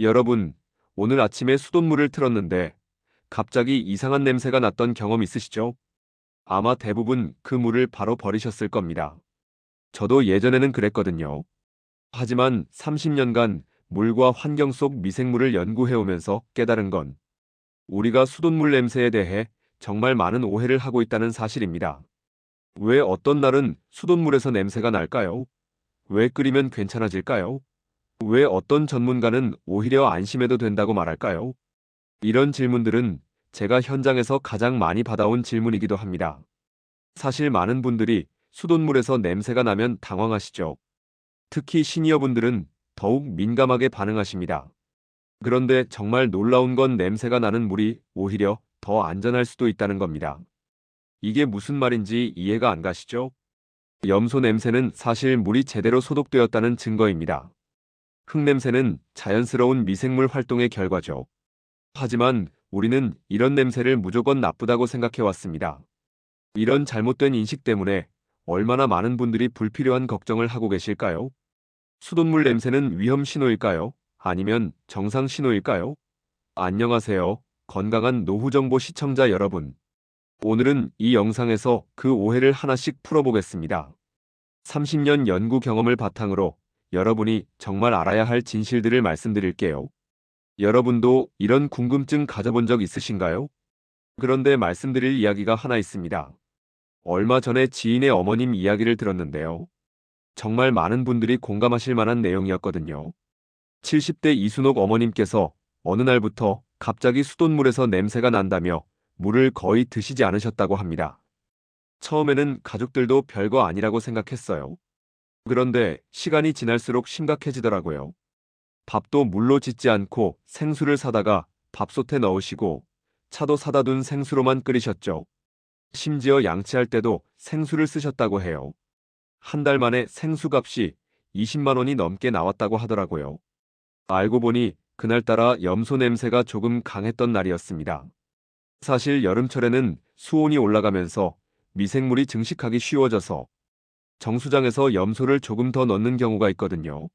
여러분, 오늘 아침에 수돗물을 틀었는데 갑자기 이상한 냄새가 났던 경험 있으시죠? 아마 대부분 그 물을 바로 버리셨을 겁니다. 저도 예전에는 그랬거든요. 하지만 30년간 물과 환경 속 미생물을 연구해오면서 깨달은 건 우리가 수돗물 냄새에 대해 정말 많은 오해를 하고 있다는 사실입니다. 왜 어떤 날은 수돗물에서 냄새가 날까요? 왜 끓이면 괜찮아질까요? 왜 어떤 전문가는 오히려 안심해도 된다고 말할까요? 이런 질문들은 제가 현장에서 가장 많이 받아온 질문이기도 합니다. 사실 많은 분들이 수돗물에서 냄새가 나면 당황하시죠. 특히 시니어분들은 더욱 민감하게 반응하십니다. 그런데 정말 놀라운 건 냄새가 나는 물이 오히려 더 안전할 수도 있다는 겁니다. 이게 무슨 말인지 이해가 안 가시죠? 염소 냄새는 사실 물이 제대로 소독되었다는 증거입니다. 흙냄새는 자연스러운 미생물 활동의 결과죠. 하지만 우리는 이런 냄새를 무조건 나쁘다고 생각해 왔습니다. 이런 잘못된 인식 때문에 얼마나 많은 분들이 불필요한 걱정을 하고 계실까요? 수돗물 냄새는 위험 신호일까요? 아니면 정상 신호일까요? 안녕하세요. 건강한 노후 정보 시청자 여러분. 오늘은 이 영상에서 그 오해를 하나씩 풀어보겠습니다. 30년 연구 경험을 바탕으로 여러분이 정말 알아야 할 진실들을 말씀드릴게요. 여러분도 이런 궁금증 가져본 적 있으신가요? 그런데 말씀드릴 이야기가 하나 있습니다. 얼마 전에 지인의 어머님 이야기를 들었는데요. 정말 많은 분들이 공감하실 만한 내용이었거든요. 70대 이순옥 어머님께서 어느 날부터 갑자기 수돗물에서 냄새가 난다며 물을 거의 드시지 않으셨다고 합니다. 처음에는 가족들도 별거 아니라고 생각했어요. 그런데 시간이 지날수록 심각해지더라고요. 밥도 물로 짓지 않고 생수를 사다가 밥솥에 넣으시고 차도 사다 둔 생수로만 끓이셨죠. 심지어 양치할 때도 생수를 쓰셨다고 해요. 한 달 만에 생수값이 20만 원이 넘게 나왔다고 하더라고요. 알고 보니 그날따라 염소 냄새가 조금 강했던 날이었습니다. 사실 여름철에는 수온이 올라가면서 미생물이 증식하기 쉬워져서 정수장에서 염소를 조금 더 넣는 경우가 있거든요.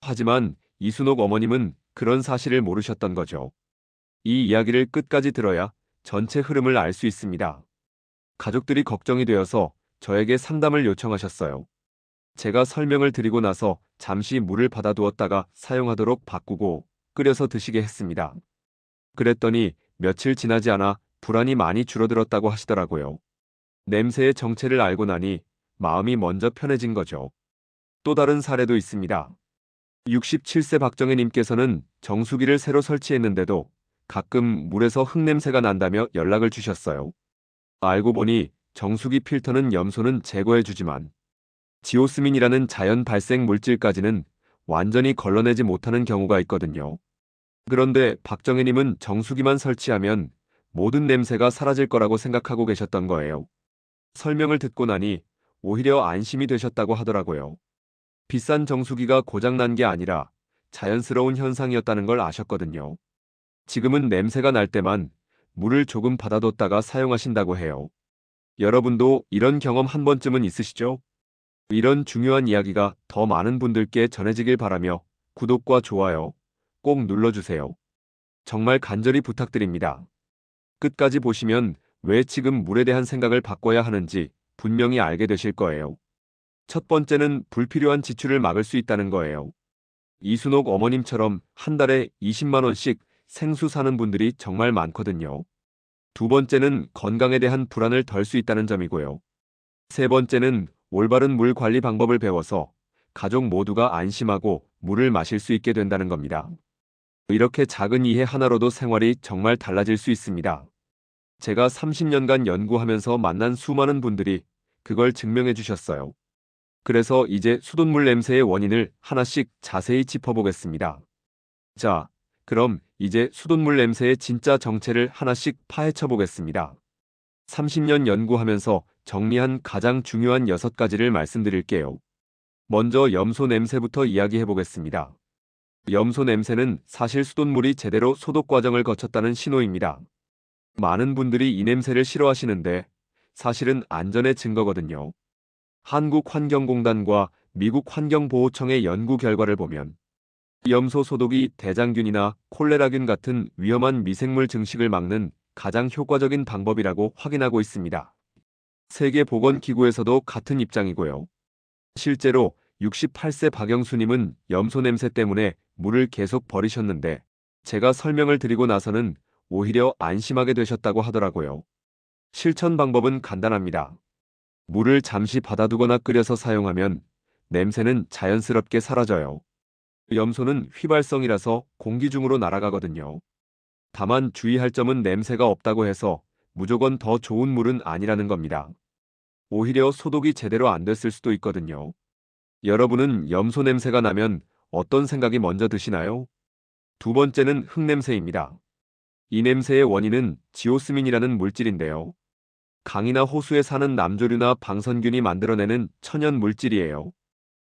하지만 이순옥 어머님은 그런 사실을 모르셨던 거죠. 이 이야기를 끝까지 들어야 전체 흐름을 알 수 있습니다. 가족들이 걱정이 되어서 저에게 상담을 요청하셨어요. 제가 설명을 드리고 나서 잠시 물을 받아두었다가 사용하도록 바꾸고 끓여서 드시게 했습니다. 그랬더니 며칠 지나지 않아 불안이 많이 줄어들었다고 하시더라고요. 냄새의 정체를 알고 나니 마음이 먼저 편해진 거죠. 또 다른 사례도 있습니다. 67세 박정혜님께서는 정수기를 새로 설치했는데도 가끔 물에서 흙냄새가 난다며 연락을 주셨어요. 알고 보니 정수기 필터는 염소는 제거해주지만 지오스민이라는 자연 발생 물질까지는 완전히 걸러내지 못하는 경우가 있거든요. 그런데 박정혜님은 정수기만 설치하면 모든 냄새가 사라질 거라고 생각하고 계셨던 거예요. 설명을 듣고 나니 오히려 안심이 되셨다고 하더라고요. 비싼 정수기가 고장난 게 아니라 자연스러운 현상이었다는 걸 아셨거든요. 지금은 냄새가 날 때만 물을 조금 받아뒀다가 사용하신다고 해요. 여러분도 이런 경험 한 번쯤은 있으시죠? 이런 중요한 이야기가 더 많은 분들께 전해지길 바라며 구독과 좋아요 꼭 눌러주세요. 정말 간절히 부탁드립니다. 끝까지 보시면 왜 지금 물에 대한 생각을 바꿔야 하는지 분명히 알게 되실 거예요. 첫 번째는 불필요한 지출을 막을 수 있다는 거예요. 이순옥 어머님처럼 한 달에 20만 원씩 생수 사는 분들이 정말 많거든요. 두 번째는 건강에 대한 불안을 덜 수 있다는 점이고요. 세 번째는 올바른 물 관리 방법을 배워서 가족 모두가 안심하고 물을 마실 수 있게 된다는 겁니다. 이렇게 작은 이해 하나로도 생활이 정말 달라질 수 있습니다. 제가 30년간 연구하면서 만난 수많은 분들이 그걸 증명해 주셨어요. 그래서 이제 수돗물 냄새의 원인을 하나씩 자세히 짚어보겠습니다. 자, 그럼 이제 수돗물 냄새의 진짜 정체를 하나씩 파헤쳐 보겠습니다. 30년 연구하면서 정리한 가장 중요한 6가지를 말씀드릴게요. 먼저 염소 냄새부터 이야기해 보겠습니다. 염소 냄새는 사실 수돗물이 제대로 소독 과정을 거쳤다는 신호입니다. 많은 분들이 이 냄새를 싫어하시는데 사실은 안전의 증거거든요. 한국환경공단과 미국 환경보호청의 연구 결과를 보면 염소 소독이 대장균이나 콜레라균 같은 위험한 미생물 증식을 막는 가장 효과적인 방법이라고 확인하고 있습니다. 세계보건기구에서도 같은 입장이고요. 실제로 68세 박영수님은 염소 냄새 때문에 물을 계속 버리셨는데 제가 설명을 드리고 나서는 오히려 안심하게 되셨다고 하더라고요. 실천 방법은 간단합니다. 물을 잠시 받아두거나 끓여서 사용하면 냄새는 자연스럽게 사라져요. 염소는 휘발성이라서 공기 중으로 날아가거든요. 다만 주의할 점은 냄새가 없다고 해서 무조건 더 좋은 물은 아니라는 겁니다. 오히려 소독이 제대로 안 됐을 수도 있거든요. 여러분은 염소 냄새가 나면 어떤 생각이 먼저 드시나요? 두 번째는 흙냄새입니다. 이 냄새의 원인은 지오스민이라는 물질인데요. 강이나 호수에 사는 남조류나 방선균이 만들어내는 천연 물질이에요.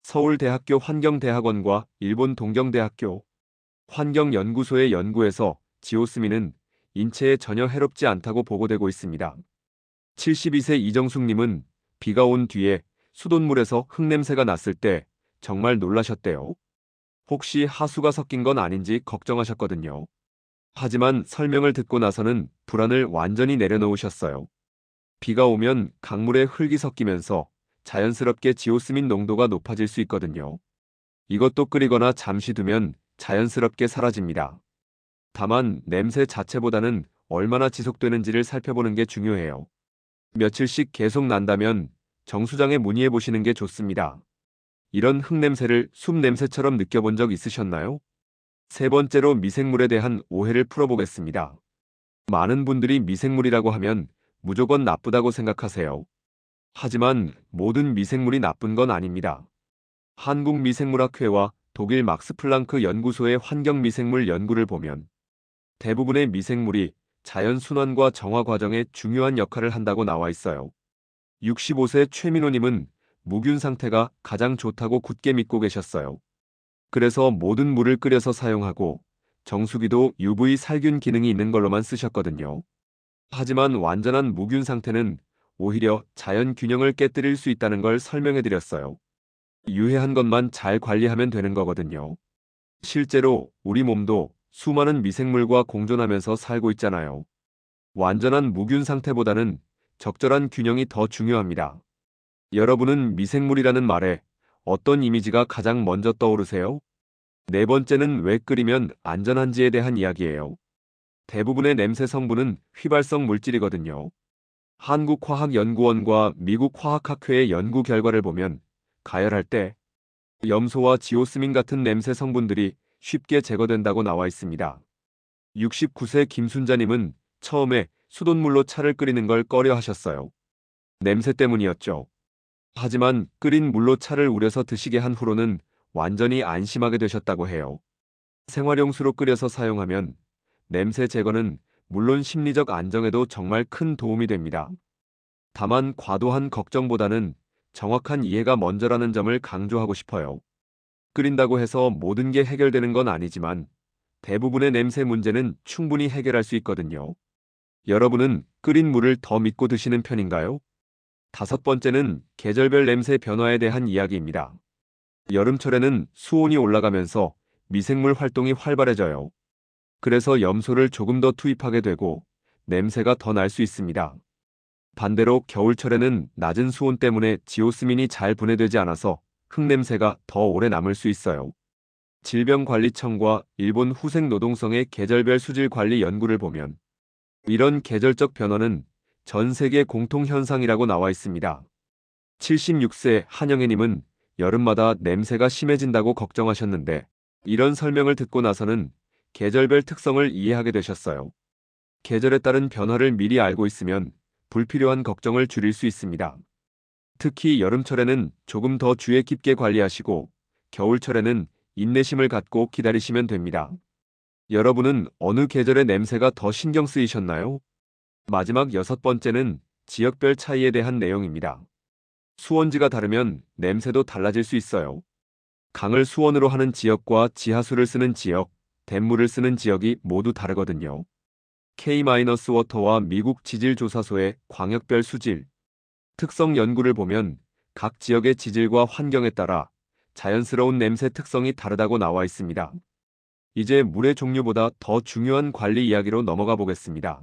서울대학교 환경대학원과 일본 동경대학교 환경연구소의 연구에서 지오스민은 인체에 전혀 해롭지 않다고 보고되고 있습니다. 72세 이정숙님은 비가 온 뒤에 수돗물에서 흙냄새가 났을 때 정말 놀라셨대요. 혹시 하수가 섞인 건 아닌지 걱정하셨거든요. 하지만 설명을 듣고 나서는 불안을 완전히 내려놓으셨어요. 비가 오면 강물에 흙이 섞이면서 자연스럽게 지오스민 농도가 높아질 수 있거든요. 이것도 끓이거나 잠시 두면 자연스럽게 사라집니다. 다만 냄새 자체보다는 얼마나 지속되는지를 살펴보는 게 중요해요. 며칠씩 계속 난다면 정수장에 문의해 보시는 게 좋습니다. 이런 흙냄새를 숲냄새처럼 느껴본 적 있으셨나요? 세 번째로 미생물에 대한 오해를 풀어보겠습니다. 많은 분들이 미생물이라고 하면 무조건 나쁘다고 생각하세요. 하지만 모든 미생물이 나쁜 건 아닙니다. 한국미생물학회와 독일 막스플랑크 연구소의 환경미생물 연구를 보면 대부분의 미생물이 자연 순환과 정화 과정에 중요한 역할을 한다고 나와 있어요. 65세 최민호님은 무균 상태가 가장 좋다고 굳게 믿고 계셨어요. 그래서 모든 물을 끓여서 사용하고 정수기도 UV 살균 기능이 있는 걸로만 쓰셨거든요. 하지만 완전한 무균 상태는 오히려 자연 균형을 깨뜨릴 수 있다는 걸 설명해 드렸어요. 유해한 것만 잘 관리하면 되는 거거든요. 실제로 우리 몸도 수많은 미생물과 공존하면서 살고 있잖아요. 완전한 무균 상태보다는 적절한 균형이 더 중요합니다. 여러분은 미생물이라는 말에 어떤 이미지가 가장 먼저 떠오르세요? 네 번째는 왜 끓이면 안전한지에 대한 이야기예요. 대부분의 냄새 성분은 휘발성 물질이거든요. 한국화학연구원과 미국화학학회의 연구 결과를 보면 가열할 때 염소와 지오스민 같은 냄새 성분들이 쉽게 제거된다고 나와 있습니다. 69세 김순자님은 처음에 수돗물로 차를 끓이는 걸 꺼려 하셨어요. 냄새 때문이었죠. 하지만 끓인 물로 차를 우려서 드시게 한 후로는 완전히 안심하게 되셨다고 해요. 생활용수로 끓여서 사용하면 냄새 제거는 물론 심리적 안정에도 정말 큰 도움이 됩니다. 다만 과도한 걱정보다는 정확한 이해가 먼저라는 점을 강조하고 싶어요. 끓인다고 해서 모든 게 해결되는 건 아니지만 대부분의 냄새 문제는 충분히 해결할 수 있거든요. 여러분은 끓인 물을 더 믿고 드시는 편인가요? 다섯 번째는 계절별 냄새 변화에 대한 이야기입니다. 여름철에는 수온이 올라가면서 미생물 활동이 활발해져요. 그래서 염소를 조금 더 투입하게 되고 냄새가 더 날 수 있습니다. 반대로 겨울철에는 낮은 수온 때문에 지오스민이 잘 분해되지 않아서 흙냄새가 더 오래 남을 수 있어요. 질병관리청과 일본 후생노동성의 계절별 수질 관리 연구를 보면 이런 계절적 변화는 전 세계 공통 현상이라고 나와 있습니다. 76세 한영애님은 여름마다 냄새가 심해진다고 걱정하셨는데 이런 설명을 듣고 나서는 계절별 특성을 이해하게 되셨어요. 계절에 따른 변화를 미리 알고 있으면 불필요한 걱정을 줄일 수 있습니다. 특히 여름철에는 조금 더 주의 깊게 관리하시고 겨울철에는 인내심을 갖고 기다리시면 됩니다. 여러분은 어느 계절의 냄새가 더 신경 쓰이셨나요? 마지막 여섯 번째는 지역별 차이에 대한 내용입니다. 수원지가 다르면 냄새도 달라질 수 있어요. 강을 수원으로 하는 지역과 지하수를 쓰는 지역, 댐물을 쓰는 지역이 모두 다르거든요. K-워터와 미국 지질조사소의 광역별 수질, 특성 연구를 보면 각 지역의 지질과 환경에 따라 자연스러운 냄새 특성이 다르다고 나와 있습니다. 이제 물의 종류보다 더 중요한 관리 이야기로 넘어가 보겠습니다.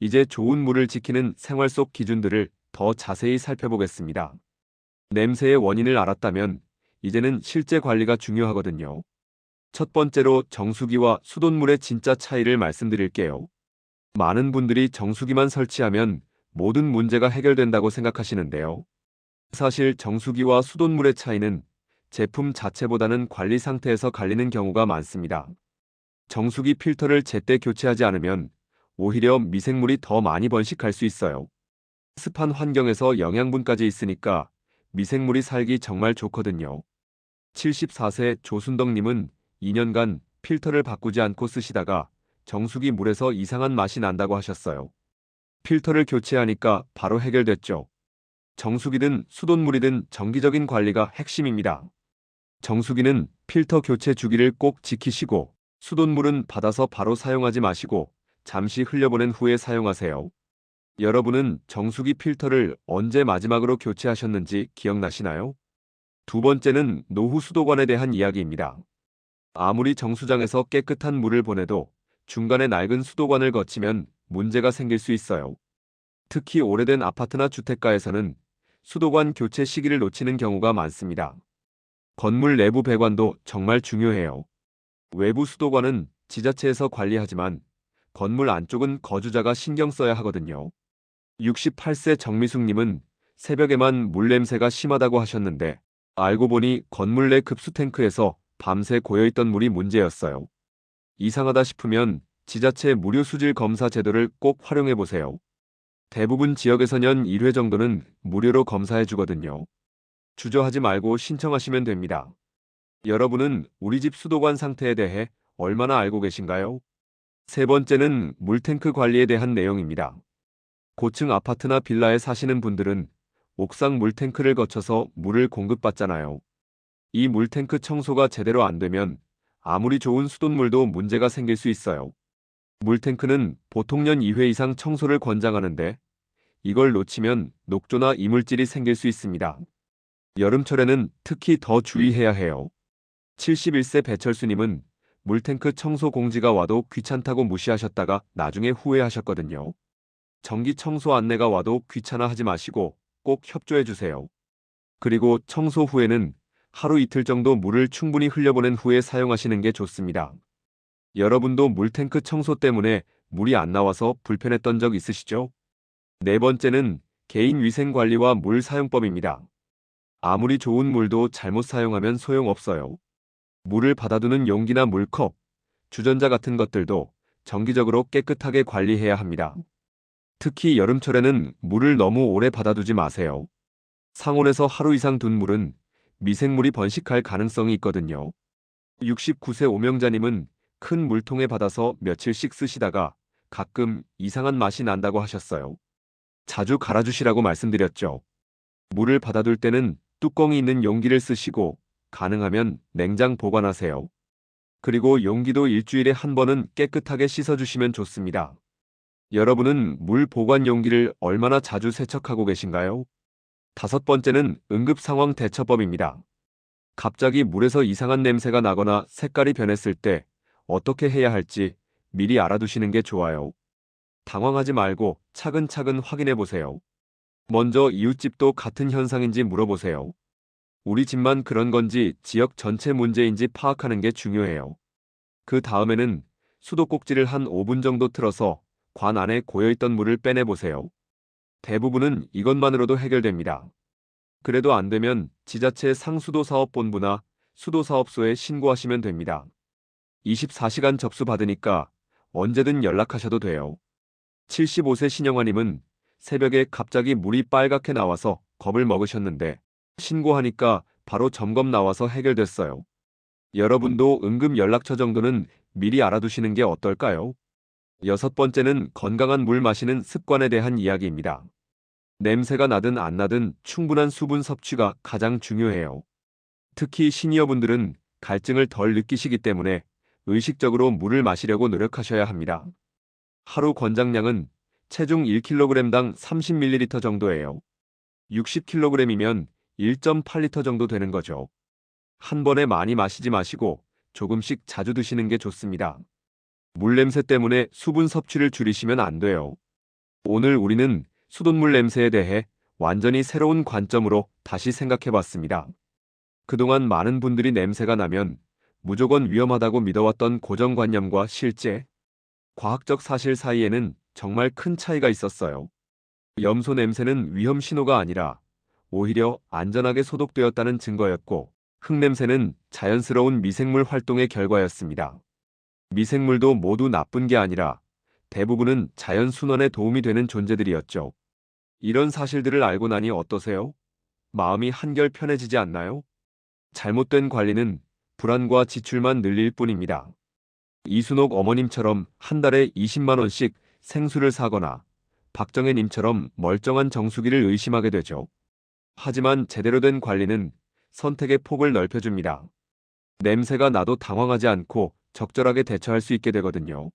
이제 좋은 물을 지키는 생활 속 기준들을 더 자세히 살펴보겠습니다. 냄새의 원인을 알았다면 이제는 실제 관리가 중요하거든요. 첫 번째로 정수기와 수돗물의 진짜 차이를 말씀드릴게요. 많은 분들이 정수기만 설치하면 모든 문제가 해결된다고 생각하시는데요. 사실 정수기와 수돗물의 차이는 제품 자체보다는 관리 상태에서 갈리는 경우가 많습니다. 정수기 필터를 제때 교체하지 않으면 오히려 미생물이 더 많이 번식할 수 있어요. 습한 환경에서 영양분까지 있으니까 미생물이 살기 정말 좋거든요. 74세 조순덕님은 2년간 필터를 바꾸지 않고 쓰시다가 정수기 물에서 이상한 맛이 난다고 하셨어요. 필터를 교체하니까 바로 해결됐죠. 정수기든 수돗물이든 정기적인 관리가 핵심입니다. 정수기는 필터 교체 주기를 꼭 지키시고 수돗물은 받아서 바로 사용하지 마시고 잠시 흘려보낸 후에 사용하세요. 여러분은 정수기 필터를 언제 마지막으로 교체하셨는지 기억나시나요? 두 번째는 노후 수도관에 대한 이야기입니다. 아무리 정수장에서 깨끗한 물을 보내도 중간에 낡은 수도관을 거치면 문제가 생길 수 있어요. 특히 오래된 아파트나 주택가에서는 수도관 교체 시기를 놓치는 경우가 많습니다. 건물 내부 배관도 정말 중요해요. 외부 수도관은 지자체에서 관리하지만 건물 안쪽은 거주자가 신경 써야 하거든요. 68세 정미숙님은 새벽에만 물냄새가 심하다고 하셨는데 알고 보니 건물 내 급수 탱크에서 밤새 고여있던 물이 문제였어요. 이상하다 싶으면 지자체 무료 수질 검사 제도를 꼭 활용해 보세요. 대부분 지역에서 연 1회 정도는 무료로 검사해 주거든요. 주저하지 말고 신청하시면 됩니다. 여러분은 우리 집 수도관 상태에 대해 얼마나 알고 계신가요? 세 번째는 물탱크 관리에 대한 내용입니다. 고층 아파트나 빌라에 사시는 분들은 옥상 물탱크를 거쳐서 물을 공급받잖아요. 이 물탱크 청소가 제대로 안 되면 아무리 좋은 수돗물도 문제가 생길 수 있어요. 물탱크는 보통 년 2회 이상 청소를 권장하는데 이걸 놓치면 녹조나 이물질이 생길 수 있습니다. 여름철에는 특히 더 주의해야 해요. 71세 배철수님은 물탱크 청소 공지가 와도 귀찮다고 무시하셨다가 나중에 후회하셨거든요. 전기 청소 안내가 와도 귀찮아 하지 마시고 꼭 협조해 주세요. 그리고 청소 후에는 하루 이틀 정도 물을 충분히 흘려보낸 후에 사용하시는 게 좋습니다. 여러분도 물탱크 청소 때문에 물이 안 나와서 불편했던 적 있으시죠? 네 번째는 개인 위생 관리와 물 사용법입니다. 아무리 좋은 물도 잘못 사용하면 소용없어요. 물을 받아두는 용기나 물컵, 주전자 같은 것들도 정기적으로 깨끗하게 관리해야 합니다. 특히 여름철에는 물을 너무 오래 받아두지 마세요. 상온에서 하루 이상 둔 물은 미생물이 번식할 가능성이 있거든요. 69세 오명자님은 큰 물통에 받아서 며칠씩 쓰시다가 가끔 이상한 맛이 난다고 하셨어요. 자주 갈아주시라고 말씀드렸죠. 물을 받아둘 때는 뚜껑이 있는 용기를 쓰시고 가능하면 냉장 보관하세요. 그리고 용기도 일주일에 한 번은 깨끗하게 씻어주시면 좋습니다. 여러분은 물 보관 용기를 얼마나 자주 세척하고 계신가요? 다섯 번째는 응급 상황 대처법입니다. 갑자기 물에서 이상한 냄새가 나거나 색깔이 변했을 때 어떻게 해야 할지 미리 알아두시는 게 좋아요. 당황하지 말고 차근차근 확인해 보세요. 먼저 이웃집도 같은 현상인지 물어보세요. 우리 집만 그런 건지 지역 전체 문제인지 파악하는 게 중요해요. 그 다음에는 수도꼭지를 한 5분 정도 틀어서 관 안에 고여있던 물을 빼내보세요. 대부분은 이것만으로도 해결됩니다. 그래도 안 되면 지자체 상수도사업본부나 수도사업소에 신고하시면 됩니다. 24시간 접수 받으니까 언제든 연락하셔도 돼요. 75세 신영아님은 새벽에 갑자기 물이 빨갛게 나와서 겁을 먹으셨는데 신고하니까 바로 점검 나와서 해결됐어요. 여러분도 응급 연락처 정도는 미리 알아두시는 게 어떨까요? 여섯 번째는 건강한 물 마시는 습관에 대한 이야기입니다. 냄새가 나든 안 나든 충분한 수분 섭취가 가장 중요해요. 특히 시니어분들은 갈증을 덜 느끼시기 때문에 의식적으로 물을 마시려고 노력하셔야 합니다. 하루 권장량은 체중 1kg당 30ml 정도예요. 60kg이면 1.8리터 정도 되는 거죠. 한 번에 많이 마시지 마시고 조금씩 자주 드시는 게 좋습니다. 물 냄새 때문에 수분 섭취를 줄이시면 안 돼요. 오늘 우리는 수돗물 냄새에 대해 완전히 새로운 관점으로 다시 생각해 봤습니다. 그동안 많은 분들이 냄새가 나면 무조건 위험하다고 믿어왔던 고정관념과 실제, 과학적 사실 사이에는 정말 큰 차이가 있었어요. 염소 냄새는 위험 신호가 아니라 오히려 안전하게 소독되었다는 증거였고, 흙냄새는 자연스러운 미생물 활동의 결과였습니다. 미생물도 모두 나쁜 게 아니라 대부분은 자연 순환에 도움이 되는 존재들이었죠. 이런 사실들을 알고 나니 어떠세요? 마음이 한결 편해지지 않나요? 잘못된 관리는 불안과 지출만 늘릴 뿐입니다. 이순옥 어머님처럼 한 달에 20만 원씩 생수를 사거나 박정혜님처럼 멀쩡한 정수기를 의심하게 되죠. 하지만 제대로 된 관리는 선택의 폭을 넓혀줍니다. 냄새가 나도 당황하지 않고 적절하게 대처할 수 있게 되거든요.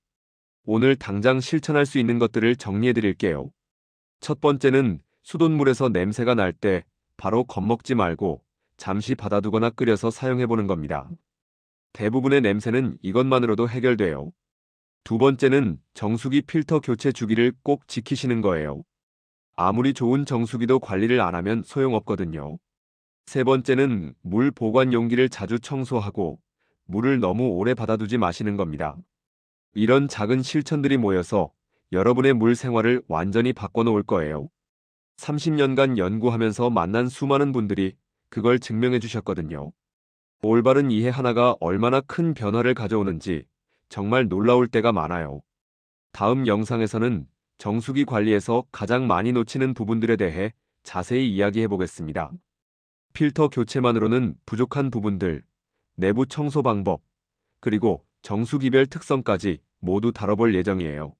오늘 당장 실천할 수 있는 것들을 정리해 드릴게요. 첫 번째는 수돗물에서 냄새가 날 때 바로 겁먹지 말고 잠시 받아두거나 끓여서 사용해 보는 겁니다. 대부분의 냄새는 이것만으로도 해결돼요. 두 번째는 정수기 필터 교체 주기를 꼭 지키시는 거예요. 아무리 좋은 정수기도 관리를 안 하면 소용없거든요. 세 번째는 물 보관 용기를 자주 청소하고 물을 너무 오래 받아두지 마시는 겁니다. 이런 작은 실천들이 모여서 여러분의 물 생활을 완전히 바꿔놓을 거예요. 30년간 연구하면서 만난 수많은 분들이 그걸 증명해 주셨거든요. 올바른 이해 하나가 얼마나 큰 변화를 가져오는지 정말 놀라울 때가 많아요. 다음 영상에서는 정수기 관리에서 가장 많이 놓치는 부분들에 대해 자세히 이야기해 보겠습니다. 필터 교체만으로는 부족한 부분들, 내부 청소 방법, 그리고 정수기별 특성까지 모두 다뤄볼 예정이에요.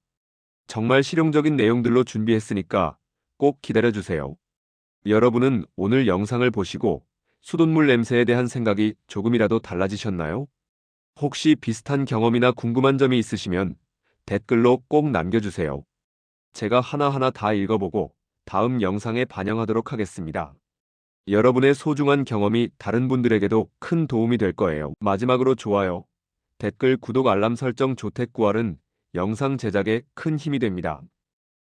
정말 실용적인 내용들로 준비했으니까 꼭 기다려주세요. 여러분은 오늘 영상을 보시고 수돗물 냄새에 대한 생각이 조금이라도 달라지셨나요? 혹시 비슷한 경험이나 궁금한 점이 있으시면 댓글로 꼭 남겨주세요. 제가 하나하나 다 읽어보고 다음 영상에 반영하도록 하겠습니다. 여러분의 소중한 경험이 다른 분들에게도 큰 도움이 될 거예요. 마지막으로 좋아요, 댓글, 구독, 알람 설정, 조택 구할은 영상 제작에 큰 힘이 됩니다.